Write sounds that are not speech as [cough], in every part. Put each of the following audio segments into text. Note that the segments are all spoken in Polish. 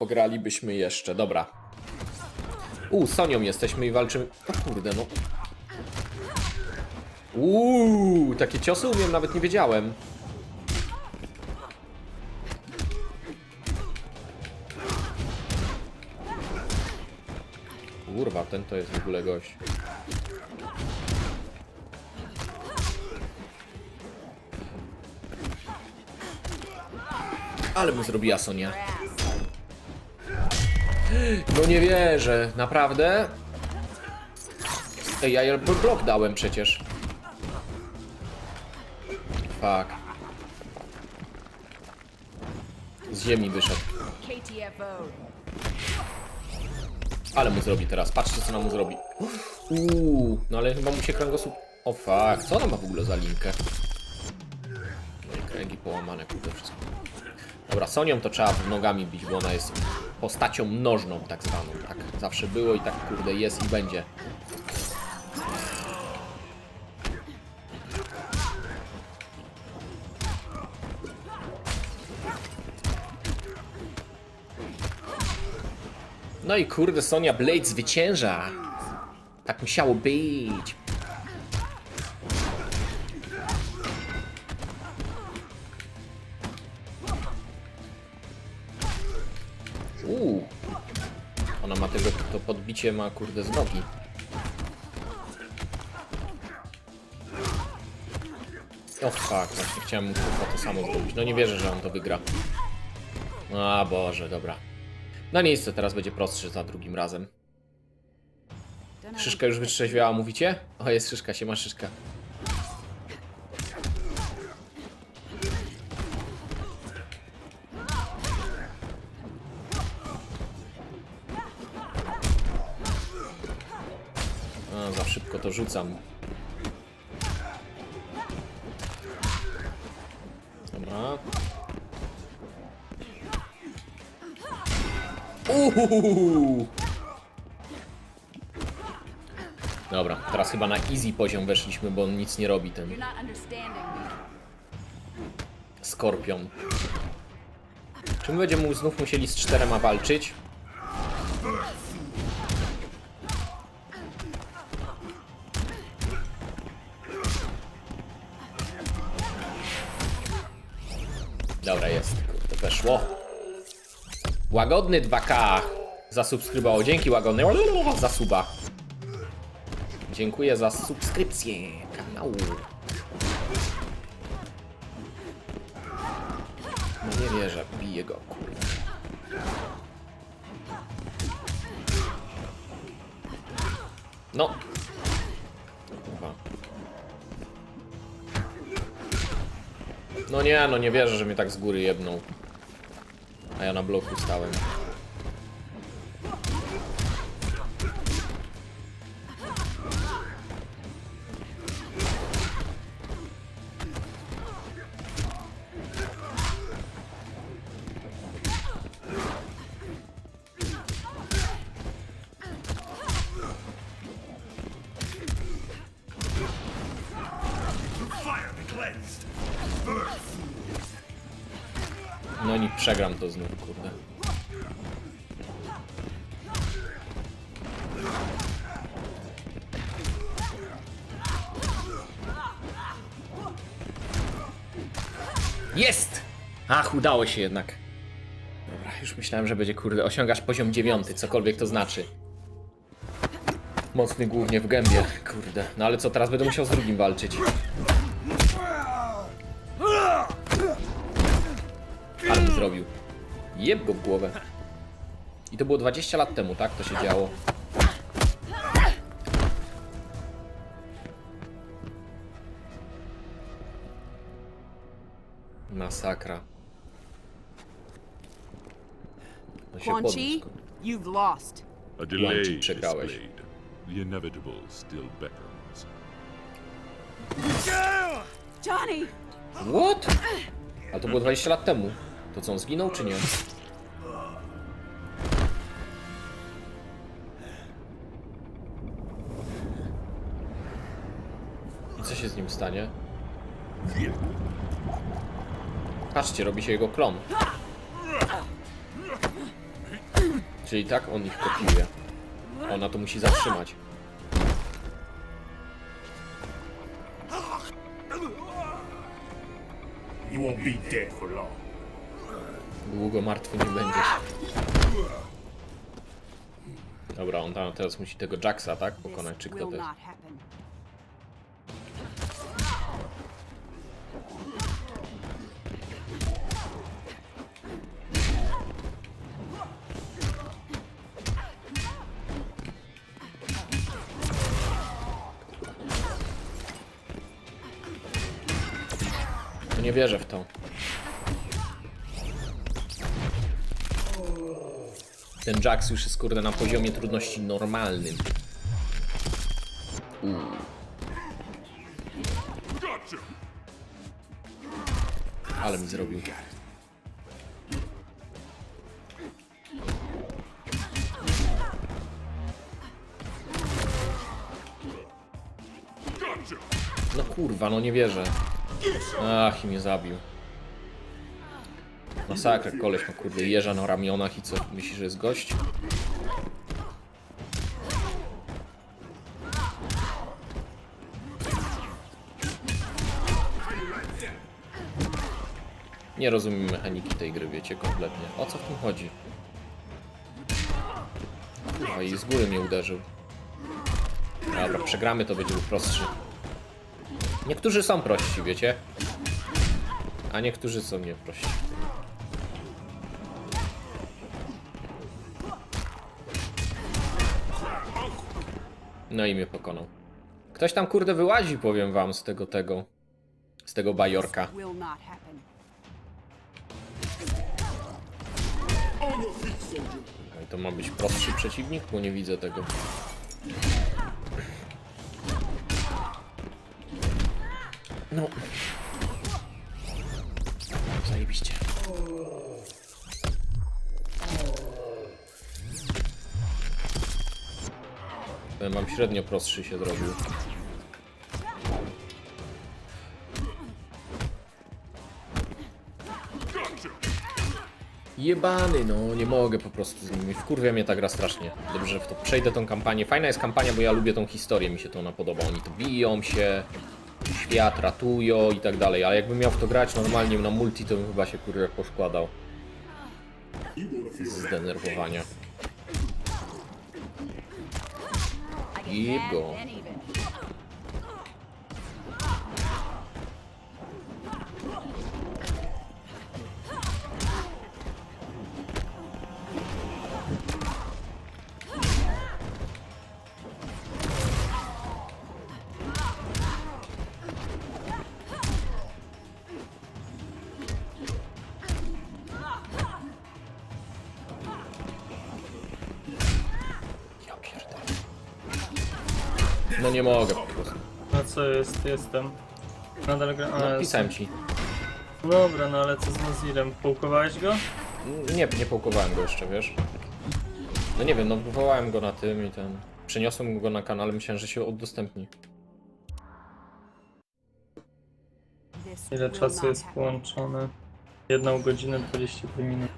Pogralibyśmy jeszcze, dobra. U, Sonią jesteśmy i walczymy. O kurde, no. Uuu, takie ciosy umiem, nawet nie wiedziałem. Kurwa, ten to jest w ogóle gość. Ale mu zrobiła Sonia. No nie wierzę, naprawdę? Ej, ja blok dałem przecież. Fuck. Z ziemi wyszedł. Ale mu zrobi teraz, patrzcie co nam mu zrobi. Uuu, no ale chyba mu się kręgosłup... O fuck, co ona ma w ogóle za linkę? No i kręgi połamane, kurde wszystko. Dobra, Sonią to trzeba nogami bić, bo ona jest postacią mnożną tak zwaną. Tak zawsze było i tak kurde jest i będzie. No i kurde, Sonia Blade zwycięża. Tak musiało być. Ona ma tego, to podbicie ma kurde z nogi. O fuck, właśnie chciałem mu kurwa to samo zrobić. No nie wierzę, że on to wygra. A Boże, dobra. Na miejsce teraz będzie prostszy za drugim razem. Szyszka już wytrzeźwiała, mówicie? O, jest Szyszka, się ma Szyszka. A, za szybko to rzucam. Dobra. Uhuhuhu. Dobra, teraz chyba na easy poziom weszliśmy, bo on nic nie robi ten skorpion. Czy my będziemy znów musieli z czterema walczyć? Łagodny 2K zasubskrybował. Dzięki łagodny za suba. Dziękuję za subskrypcję kanału. No nie wierzę, bije go, kurde. No. Kurwa. No nie, no nie wierzę, że mnie tak z góry jedną. A ja na bloku stałem. Przegram to znów, kurde. Jest! Ach, udało się jednak. Dobra, już myślałem, że będzie, kurde, osiągasz poziom dziewiąty, cokolwiek to znaczy. Mocny głównie w gębie, kurde. No ale co, teraz będę musiał z drugim walczyć. Zrobił. Jeb go w głowę. I to było 20 lat temu, tak? To się działo. Masakra. No się Quan you've lost. A delay przegrałeś. displayed. The inevitable still beckons. Johnny! What? Ale to było 20 lat temu. To co, on zginął czy nie? I co się z nim stanie? Patrzcie, robi się jego klon. Czyli tak on ich kopiuje. Ona to musi zatrzymać. You won't be dead for long. Długo martwy nie będziesz. Dobra, on tam teraz musi tego Jacksa, tak? Pokonać, czy kto to jest? nie wierzę w to. Ten Jax już jest kurde na poziomie trudności normalnym. Gotcha! Ale mi zrobił. No kurwa, no nie wierzę. Ach, i mnie zabił. Masakra, koleś ma kurde jeża na ramionach i co? Myślisz, że jest gość? Nie rozumiem mechaniki tej gry, wiecie, kompletnie. O co w tym chodzi? Kurwa, i z góry mnie uderzył. Dobra, przegramy, to będzie prostszy. Niektórzy są prości, wiecie? A niektórzy są nieprości. No i mnie pokonał. Ktoś tam kurde wyłazi, powiem wam, z tego tego. Z tego bajorka. No i to ma być prostszy przeciwnik, bo nie widzę tego. No. Zajebiście. Mam średnio prostszy się zrobił. Jebany, no nie mogę po prostu z nimi. Wkurwia mnie ta gra strasznie. Dobrze, że w to przejdę tą kampanię. Fajna jest kampania, bo ja lubię tą historię, mi się to ona podoba. Oni tu biją się, świat ratują i tak dalej, ale jakbym miał w to grać normalnie na multi, to bym chyba się kurde poszkładał. Z zdenerwowania. I get Keep mad going. Mogę po prostu. No co jest, jestem. Nadal gra... No, pisałem ci. Dobra, no ale co z Nazirem? Pułkowałeś go? Nie, nie połkowałem go jeszcze, wiesz? No nie wiem, no wywołałem go na tym i ten... Przeniosłem go na kanał, myślałem, że się oddostępni. This Ile czasu jest połączone? Jedną godzinę 22 minut.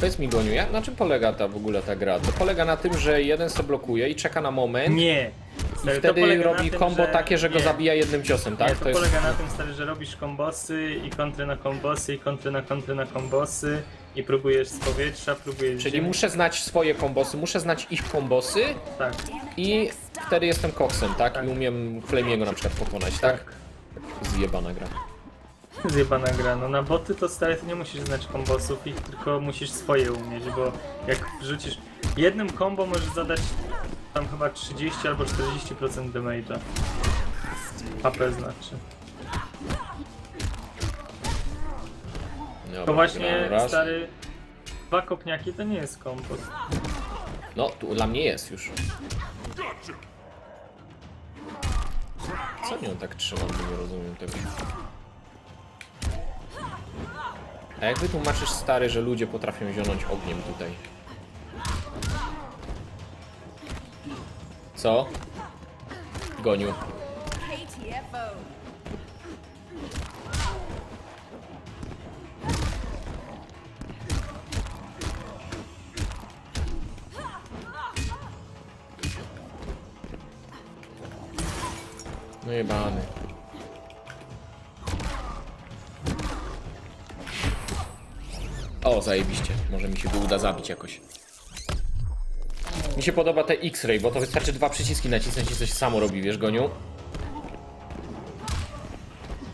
Powiedz mi, Goniu, jak, na czym polega ta w ogóle ta gra? To polega na tym, że jeden se blokuje i czeka na moment Nie! i Stary, to wtedy robi tym, kombo takie, że go nie. zabija jednym ciosem, tak? Nie, to, polega na tym, stary, że robisz kombosy i kontry na kombosy i kontry na kontry na kombosy i próbujesz z powietrza, próbujesz... Czyli ziemi- muszę znać swoje kombosy, muszę znać ich kombosy Tak, i wtedy jestem koksem, tak? Tak. I umiem Flamiego na przykład pokonać, tak? Zjebana gra. Zjebana gra. No na boty to stary, ty nie musisz znać kombosów, ich tylko musisz swoje umieć, bo jak wrzucisz... Jednym combo możesz zadać tam chyba 30 albo 40% damage'a. AP znaczy. Dobra, To właśnie, grałem raz. stary, dwa kopniaki to nie jest kombo. No, tu dla mnie jest już. Co nią tak trzymam, bo nie rozumiem tego. A jak wytłumaczysz stary, że ludzie potrafią zionąć ogniem tutaj? Co? Goniu. No jebany. O, zajebiście. Może mi się go uda zabić jakoś. Mi się podoba te X-ray, bo to wystarczy dwa przyciski nacisnąć i coś samo robi, wiesz, Goniu?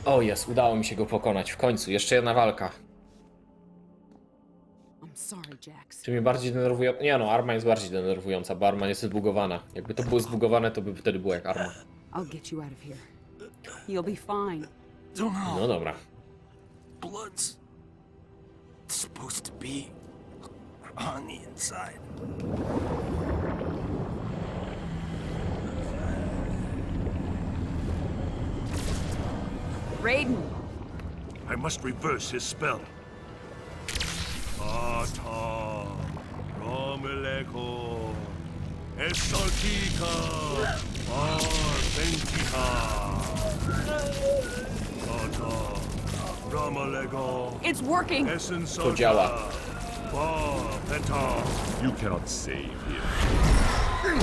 O jest, udało mi się go pokonać. W końcu, jeszcze jedna walka. Czy mnie bardziej denerwuje? Nie no, arma jest bardziej denerwująca, bo arma jest zbugowana. Jakby to było zbugowane, to by wtedy było jak arma. No dobra. Blood's supposed to be on the inside. Raiden, I must reverse his spell. Ata, Romeleko, Esaltika, Arventika. Ata, Romelego, it's working. Essensota, działa. You cannot save him.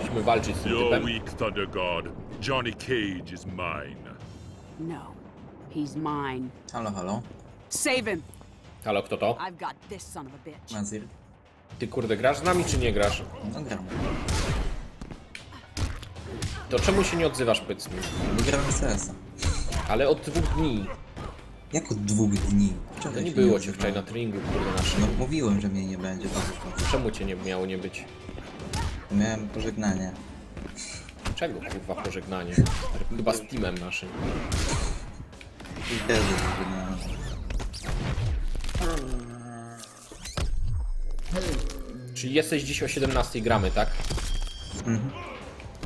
Musimy walczyć z tym You're typem. weak, Thunder God. Johnny Cage is mine. No, he's mine. Halo, halo. Save him. Halo, kto to? I've got this son of a bitch. Mazir. Ty kurde, grasz z nami czy nie grasz? No gram. To czemu się nie odzywasz, powiedz mi? Bo gram w CS-a. Ale od dwóch dni. Jak od dwóch dni? To Wczoraj nie się było cię odzywałem. wczoraj na treningu, kurde naszym. No mówiłem, że mnie nie będzie. Czemu cię nie miało nie być? Miałem pożegnanie. Czego kurwa pożegnanie? Chyba z teamem naszym. I też. Czyli jesteś dziś o 17 gramy, tak? Mhm.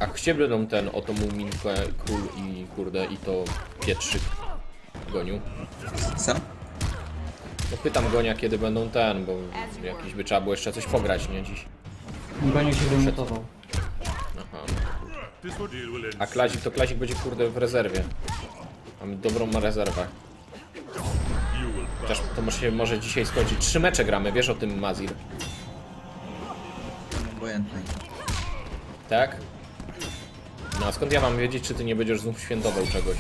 A gdzie będą ten oto Muminkę, Król i kurde i to Pietrzyk Goniu? Co? No pytam Gonia kiedy będą ten, bo jakiś by trzeba było jeszcze coś pograć, nie dziś. Goniu się wymiotował. Aha. End. A Klazik to Klazik będzie kurde w rezerwie. Mamy dobrą rezerwę. Chociaż to może się może dzisiaj skończyć. Trzy mecze gramy, wiesz o tym Mazir, Obojętny. tak? No a skąd ja mam wiedzieć, czy ty nie będziesz znów świętował czegoś?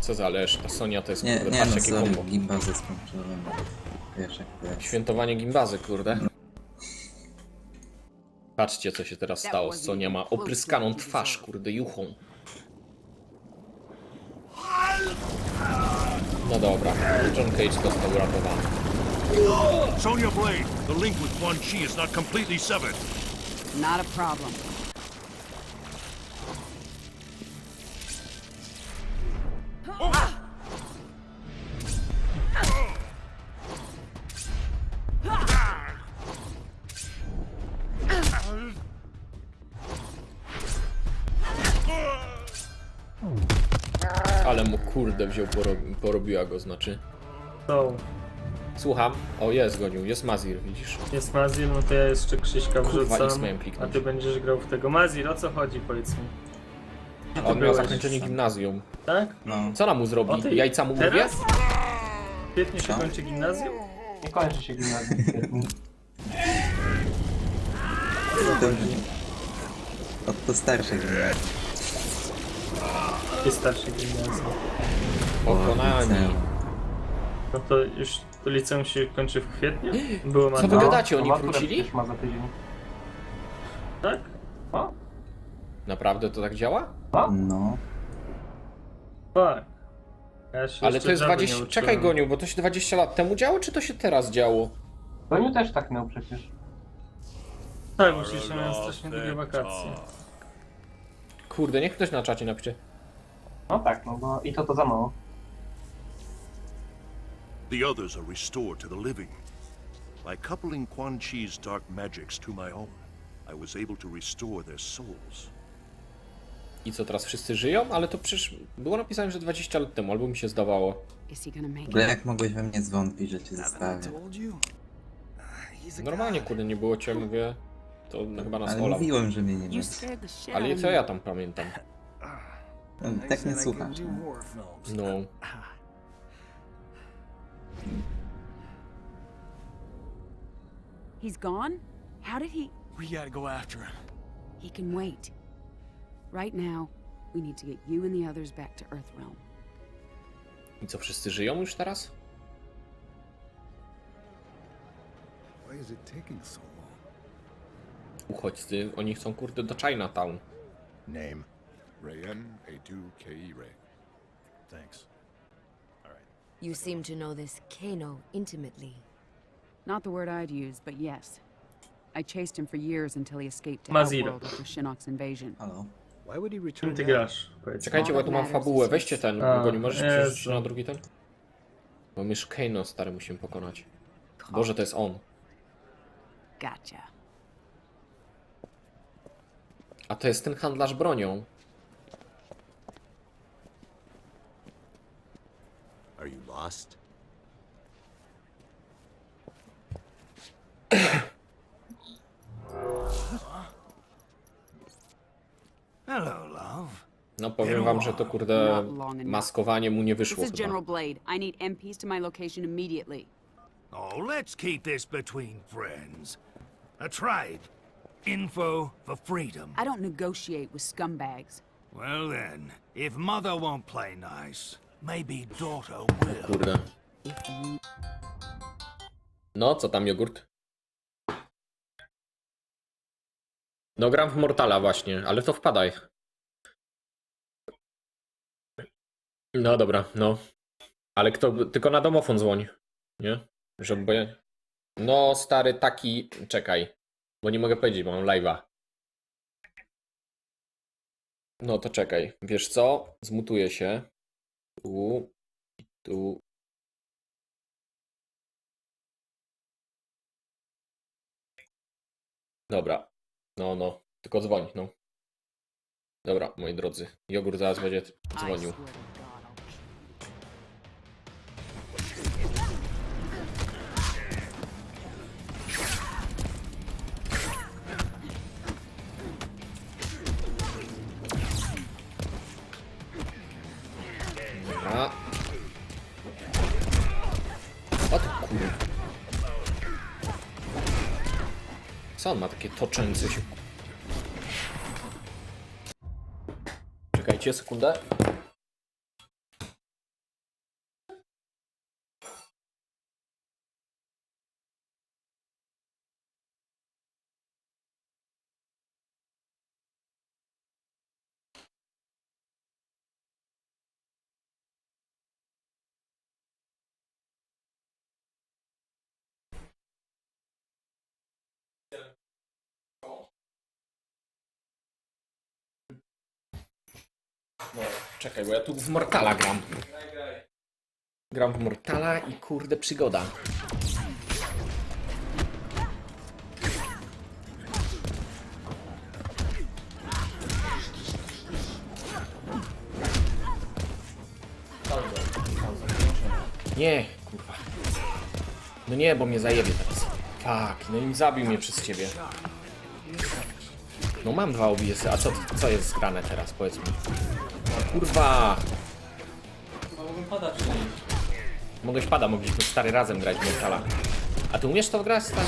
Co zależy, ta Sonia to jest Nie, kurde, nie patrz no, jakie sorry, kombo. gimbazy skończyłem. Wiesz jak to jest. Świętowanie gimbazy, kurde. Patrzcie, co się teraz stało. Sonia ma opryskaną twarz, kurde, juchą. No dobra, John Cage został uratowany. Sonya Blade, the link with Quan Chi is not completely severed. Not a problem. Ale mu kurde wziął, porobi, porobiła go, znaczy. To Słucham. O, jest gonił, jest Mazir, widzisz? jest Mazir, no to ja jeszcze Krzyśka Kurwa, wrzucam. miałem A kliknąć. ty będziesz grał w tego. Mazir, o co chodzi powiedz mi? Ty On miał byłeś? zakończenie gimnazjum. Tak? No. Co nam mu O zrobi? ty Jajca mu mówię? teraz? Świetnie się kończy gimnazjum? Nie kończy się gimnazjum od to starsze gimbazy. Jest starsze gimnazjum. Pokonani. No to już to liceum się kończy w kwietniu? [gasps] Było Co wy matura, gadacie? Oni maturę wrócili? przecież ma za tydzień. tak? O, Naprawdę to tak działa? No. Tak. Ja się Ale jeszcze to jest Java nie 20... uczyłem. Czekaj, Goniu, bo to się 20 lat temu działo, czy to się teraz działo? Goniu też tak miał przecież. Tak, bo jeszcze miałem strasznie długie wakacje. Kurde, niech ktoś na czacie napisze. No tak, no bo i to to za mało. The others are restored to the living. By coupling Quan Chi's dark magics to my own, I was able to restore their souls. I co, teraz wszyscy żyją? Ale to przecież było napisane, że 20 lat temu, albo mi się zdawało. Is he gonna make W ogóle it? jak mogłeś we mnie zwątpić, że cię zostawię? Normalnie, kurde, nie było cię, mówię. To chyba nas Ale olał. mówiłem, że mnie nie You będzie. scared the shit Ale out i of co me. ja tam pamiętam? No, I tak nie słuchasz. no. He's gone? How did he... We gotta go after him. He can wait. Right now, we need to get you and the others back to Earthrealm. I co, wszyscy żyją już teraz? Why is it taking so long? Uchodźcy, oni chcą kurde do Chinatown. Name? Rayen A2KE Ray. Thanks. You seem to know this Kano intimately. Not the word I'd use, but yes. I chased him for years until he escaped to Maziro. Outworld after Shinnok's invasion. Halo? Why would he Czym return ty now? grasz? Powiedz. Czekajcie, bo ja tu mam fabułę. Weźcie ten, A, bo nie możesz Jezu. na drugi ten? Bo my już Kano stary musimy pokonać. Boże, to jest on. Gotcha. A to jest ten handlarz bronią. Are you lost? [coughs] Hello, love. No powiem wam, że to kurde Not long enough. maskowanie mu nie This wyszło is chyba. General Blade. I need MPs to my location immediately. Oh, let's keep this between friends. A trade. Info for freedom. I don't negotiate with scumbags. Well then, if mother won't play nice, maybe daughter will. Kurde. No, co tam jogurt? No gram w Mortala właśnie, ale to wpadaj. No dobra, no. Ale kto, tylko na domofon dzwoń, nie? Żeby... No stary, taki... Czekaj, bo nie mogę powiedzieć, bo mam live'a. No to czekaj, wiesz co? Zmutuję się. Tu, i tu. Dobra. No, no. Tylko dzwoń, no. Dobra, moi drodzy. Jogurt zaraz będzie dzwonił. Dobra. O ty kurwa. Co on ma takie toczące się... Czekajcie sekundę. No, czekaj, bo ja tu w Mortala gram. Gram w Mortala i kurde przygoda. Nie, kurwa. No nie, bo mnie zajebie teraz. Tak, no i zabił mnie przez ciebie. No mam dwa OBS-y, a co, co jest zgrane teraz, powiedz mi? Kurwa! Mogłeś pada, mogliśmy stary razem grać w Mortala. A ty umiesz to grać, stary?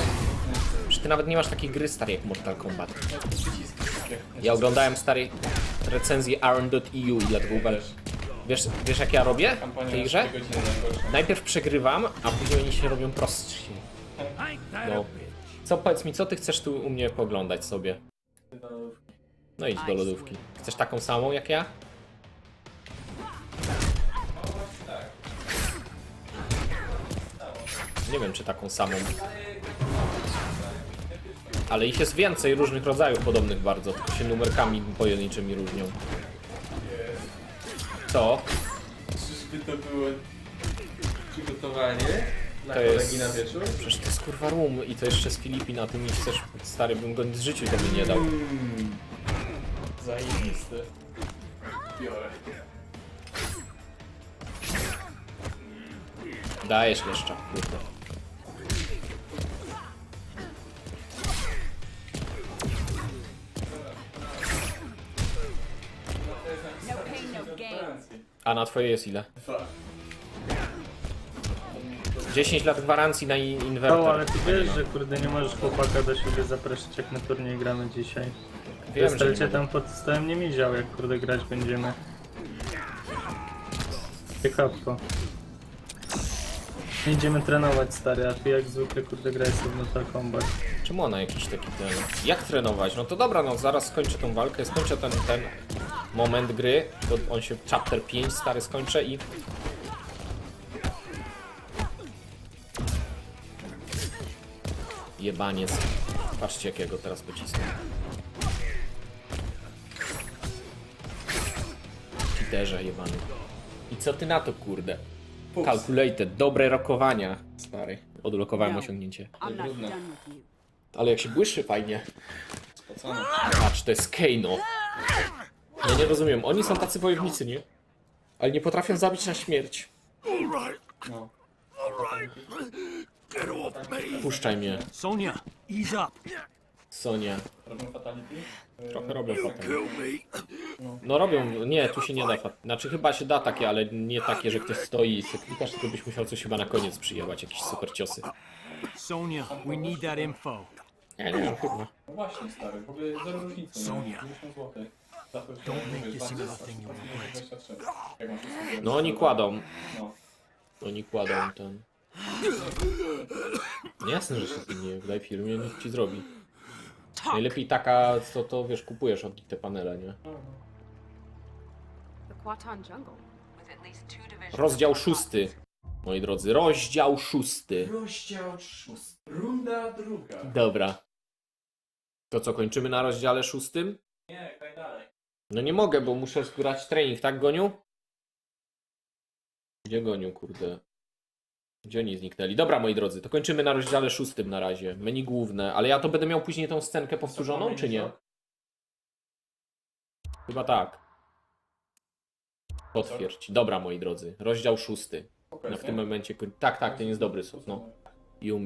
Że ty nawet nie masz takiej gry, stary, jak Mortal Kombat. Ja oglądałem, stary, recenzję Iron.eu i dlatego uważam... Wiesz, wiesz jak ja robię w tej grze? Najpierw przegrywam, a później oni się robią prostsi. No. Co, powiedz mi, co ty chcesz tu u mnie poglądać sobie? No idź do lodówki. Chcesz taką samą jak ja? Nie wiem, czy taką samą. Ale ich jest więcej różnych rodzajów podobnych bardzo, tylko się numerkami pojedynczymi różnią. Co? Czyżby to było przygotowanie na To kolegi jest... na wieczór? Przecież to jest kurwa room i to jeszcze z Filipin, a ty mi chcesz... Stary, bym go z życiu tobie nie dał. Zajebiste. Biorę. Dajesz jeszcze, kurde. A na twoje jest ile? Dwa. 10 lat gwarancji na in- inwerter. No, ale ty wiesz, że kurde nie możesz chłopaka do siebie zaprosić jak na turniej gramy dzisiaj. Wiem, że nie tam pod stołem nie miział jak kurde grać będziemy. Ciekawko. Idziemy trenować stary, a ty jak zwykle kurde grałeś sobie w Mortal Kombat. Czemu ona jakiś taki ten... Jak trenować? No to dobra, no zaraz skończę tą walkę, skończę ten, ten moment gry, to on się chapter 5 stary skończę i... Jebaniec. Patrzcie jakiego teraz pocisnę. Cheaterze jebany. I co ty na to kurde? Calculated, dobre rokowania, stary. Odlokowałem No. osiągnięcie. Ale jak się błyszy fajnie. Patrz, to jest Keino. Ja nie rozumiem, oni są tacy wojownicy, nie? Ale nie potrafią zabić na śmierć. Puszczaj mnie, Sonia, ease up. Sonia. Trochę robią fatality. No robią, nie, tu się nie da fat... Znaczy chyba się da takie, ale nie takie, że ktoś stoi i se klikasz, tylko byś musiał coś chyba na koniec przyjebać, jakieś super ciosy. Sonia, we need that info. Nie, nie, chyba. No właśnie, stary, w ogóle zero różnicy. Sonia. 50 zł. Regret. No oni kładą. No. Oni kładą ten. No Jasne, że się zmieni. Daj firmie, niech ci zrobi. Najlepiej taka, co to wiesz, kupujesz od nich te panele, nie? The Quatan jungle. Rozdział szósty. Moi drodzy, rozdział szósty. Rozdział szósty. Runda druga. Dobra. To co, kończymy na rozdziale szóstym? Nie. No nie mogę, bo muszę zgrać trening, tak Goniu? Gdzie Goniu, kurde? Gdzie oni zniknęli? Dobra, moi drodzy, to kończymy na rozdziale szóstym na razie. Menu główne, ale ja to będę miał później tą scenkę powtórzoną, czy nie? Chyba tak. Potwierdź. Dobra, moi drodzy, rozdział szósty. No w tym momencie... koń- Tak, tak, ten jest dobry sos, no. I umy